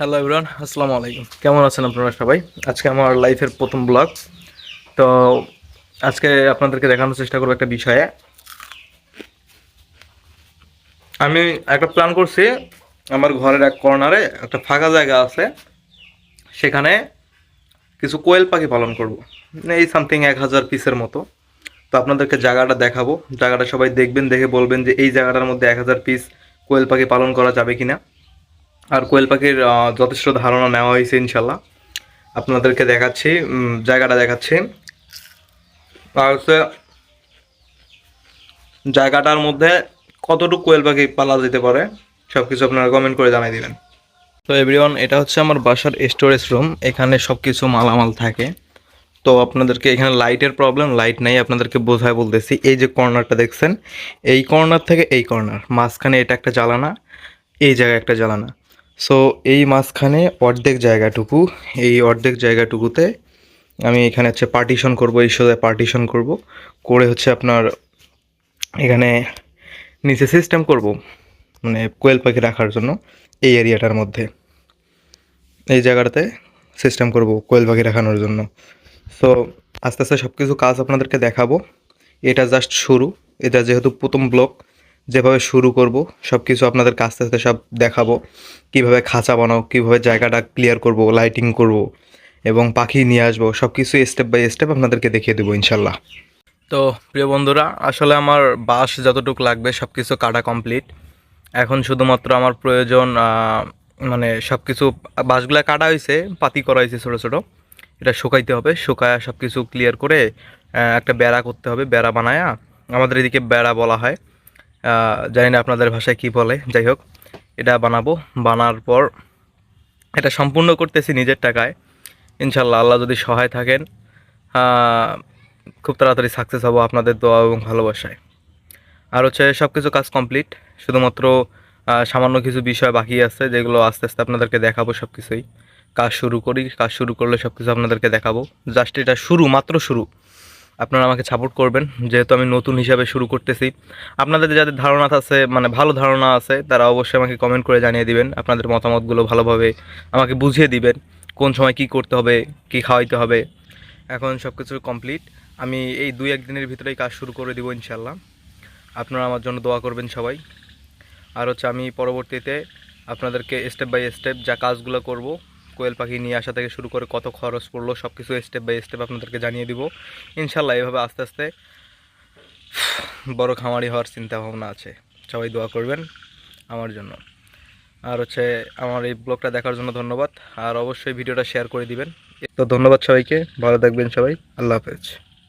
Hello everyone আসসালামু আলাইকুম কেমন আছেন আপনারা সবাই? আজকে আমার লাইফের প্রথম ব্লগ তো, আজকে আপনাদেরকে দেখানোর চেষ্টা করব একটা বিষয়ে। আমি একটা প্ল্যান করছি, আমার ঘরের এক কর্নারে একটা ফাঁকা জায়গা আছে। সেখানে কিছু কোয়েল পাখি পালন করব। এই সামথিং এক হাজার পিসের মতো। তো আপনাদেরকে জায়গাটা দেখাবো। জায়গাটা সবাই দেখবেন, দেখে বলবেন যে এই জায়গাটার মধ্যে এক হাজার পিস কোয়েল পাখি পালন করা যাবে কিনা। আর কোয়েল পাখির যথেষ্ট ধারণা নেওয়া হয়েছে ইনশাল্লাহ। আপনাদেরকে দেখাচ্ছি জায়গাটা দেখাচ্ছি। আর হচ্ছে জায়গাটার মধ্যে কতটুকু কোয়েল পাখি পালা যেতে পারে সব কিছু আপনারা কমেন্ট করে জানিয়ে দিবেন। তো এভরিওয়ান এটা হচ্ছে আমার বাসার স্টোরেজ রুম এখানে সব কিছু মালামাল থাকে। তো আপনাদেরকে এখানে লাইটের প্রবলেম লাইট নাই, আপনাদেরকে বোঝায় বলতেছি, এই যে কর্নারটা দেখছেন, এই কর্নার থেকে এই কর্নার মাঝখানে এটা একটা জ্বালানা, এই জায়গায় একটা জ্বালানা। সো এই মাঝখানে অর্ধেক জায়গাটুকু, এই অর্ধেক জায়গাটুকুতে আমি এখানে হচ্ছে পার্টিশন করব, এই সোজা পার্টিশন করব। করে হচ্ছে আপনার এখানে নিচে সিস্টেম করব মানে কোয়েল পাখি রাখার জন্য এই এরিয়াটার মধ্যে। এই জায়গাটাতে সিস্টেম করব কোয়েল পাখি রাখানোর জন্য। সো আস্তে আস্তে সব কিছু কাজ আপনাদেরকে দেখাবো। এটা জাস্ট শুরু। এটা যেহেতু প্রথম ব্লক যেভাবে শুরু করব সব কিছু আপনাদেরকে আস্তে আস্তে সব দেখাবো। কীভাবে খাঁচা বানাও কীভাবে জায়গাটা ক্লিয়ার করব লাইটিং করব এবং পাখি নিয়ে আসব সব কিছু স্টেপ বাই স্টেপ আপনাদেরকে দেখিয়ে দেবো ইনশাল্লাহ। তো প্রিয় বন্ধুরা, আসলে আমার বাঁশ যতটুকু লাগবে সব কিছু কাটা কমপ্লিট এখন শুধুমাত্র আমার প্রয়োজন মানে সব কিছু বাঁশগুলো কাটা হয়েছে পাতি করা হয়েছে ছোটো ছোটো। এটা শুকাইতে হবে, শুকায়া সব কিছু ক্লিয়ার করে একটা বেড়া করতে হবে, বেড়া বানায়া। আমাদের এদিকে বেড়া বলা হয়। জানি না আপনাদের ভাষায় কি বলে, যাই হোক, এটা বানাবো। বানার পর এটা সম্পূর্ণ করতেছি নিজের টাকায়। ইনশাল্লাহ আল্লাহ যদি সহায় থাকেন খুব তাড়াতাড়ি সাকসেস হব আপনাদের দোয়া এবং ভালোবাসায়। আর হচ্ছে সব কিছু কাজ কমপ্লিট শুধুমাত্র সামান্য কিছু বিষয় বাকি আছে, যেগুলো আস্তে আস্তে আপনাদেরকে দেখাবো সব কিছুই কাজ শুরু করি, কাজ শুরু করলে সব কিছু আপনাদেরকে দেখাবো। জাস্ট এটা শুরু, মাত্র শুরু। আপনারা আমাকে সাপোর্ট করবেন। যেহেতু আমি নতুন হিসাবে শুরু করতেছি। আপনাদের যাদের ধারণা আছে মানে ভালো ধারণা আছে, তারা অবশ্যই আমাকে কমেন্ট করে জানিয়ে দিবেন। আপনাদের মতামতগুলো ভালোভাবে আমাকে বুঝিয়ে দিবেন। কোন সময় কি করতে হবে, কি খাওয়াইতে হবে। এখন সব কিছু কমপ্লিট আমি এই দুই একদিনের ভিতরেই কাজ শুরু করে দিব ইনশাল্লাহ আপনারা আমার জন্য দোয়া করবেন সবাই। আর হচ্ছে আমি পরবর্তীতে আপনাদেরকে স্টেপ বাই স্টেপ যা কাজগুলো করব কোয়েল পাখি নিয়ে আসা থেকে শুরু করে কত খরচ পড়ল সব কিছু স্টেপ বাই স্টেপ আপনাদেরকে জানিয়ে দিব। ইনশাল্লাহ এভাবে আস্তে আস্তে বড় খামারি হওয়ার চিন্তা ভাবনা আছে। সবাই দোয়া করবেন আমার জন্য। আর হচ্ছে আমার এই ব্লগটা দেখার জন্য ধন্যবাদ। আর অবশ্যই ভিডিওটা শেয়ার করে দিবেন। তো ধন্যবাদ সবাইকে। ভালো থাকবেন সবাই। আল্লাহ হাফেজ।